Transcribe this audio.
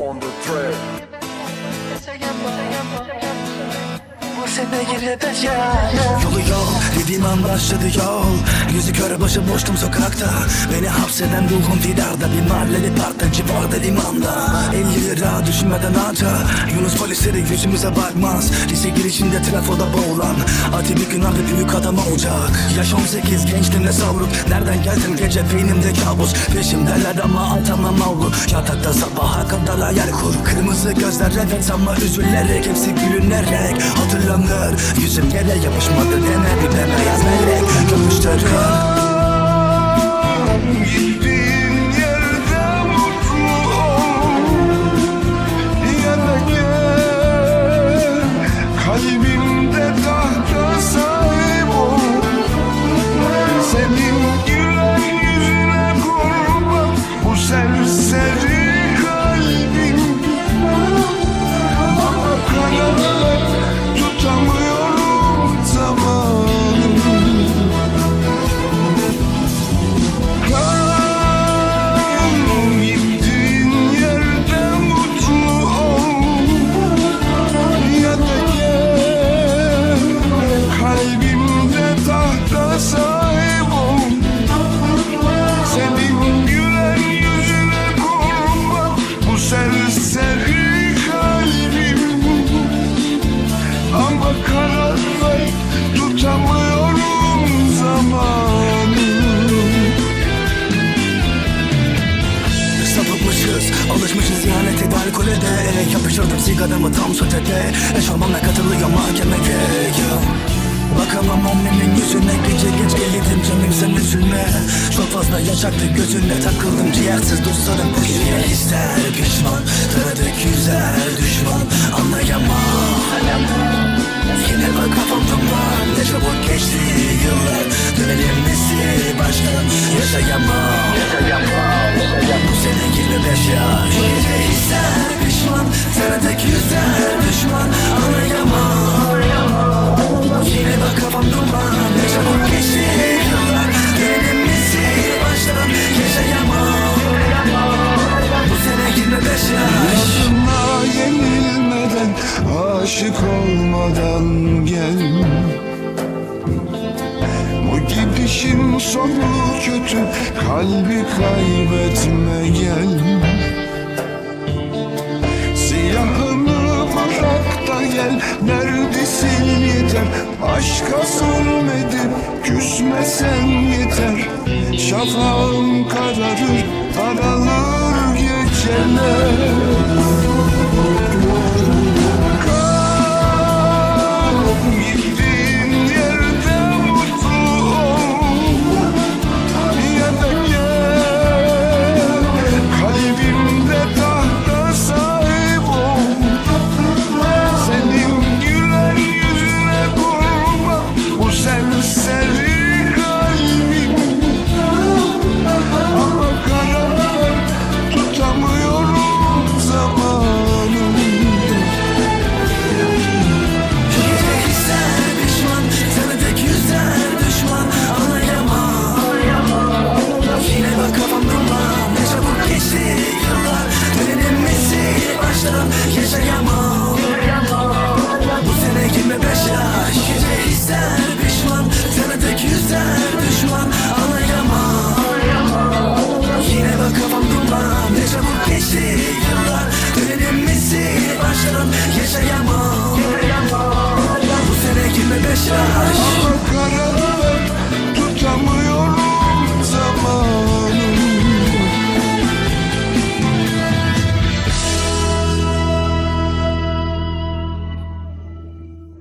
on the track. Ya Yolu yol dediğim an başladı yol. Yüzü kör başı boştum sokakta. Beni hapseden ruhum fidarda. Bir mahalleli parkta civarda limanda. 50 lira düşünmeden harca. Yunus polisleri yüzümüze bakmaz. Lise girişinde trafoda boğulan. Ati bir gün abi büyük adam olacak. Yaş 18 gençliğimle savruk. Nereden geldin? Gece beynimde kabus. Peşimdeler ama atamam avlu. Yatakta sabaha kadar hayal kur. Kırmızı gözler evet ama üzülerek. Hepsi gülünerek hatırlanır Yüzüm yere yapışmadı deme bir bembeyaz melek Gömüştürür Gittiğin alışmışız ihanete de alkole de Yapıştırdım sigaramı tam sotede. Eşofmanla katılıyor mahkemeye ya. Bakamam annemin yüzüne. Gece geç gelirdim canım sen üzülme. Çok fazla yaşaktı gözüne takıldım. Ciğersiz dostlarım peşine ister Pişman. Tanıdık Dönelim bizi baştan Yaşayamam Bu sene 25 yaş. Gece ister pişman Tanıdık yüzer düşman Anlayamam Yine bak kafam duman. Ne çabuk geçti? Yıllar Dönelim bizi baştan. Yaşayamam Bu sene 25 yaş. Adına yenilmeden, aşık olmadan gel Gidişin sonu kötü, kalbi kaybetme gel. Siyahını bırak da gel, neredesin yeter? Aşka zulmedip küsmesen yeter. Şafağım kararır, aralık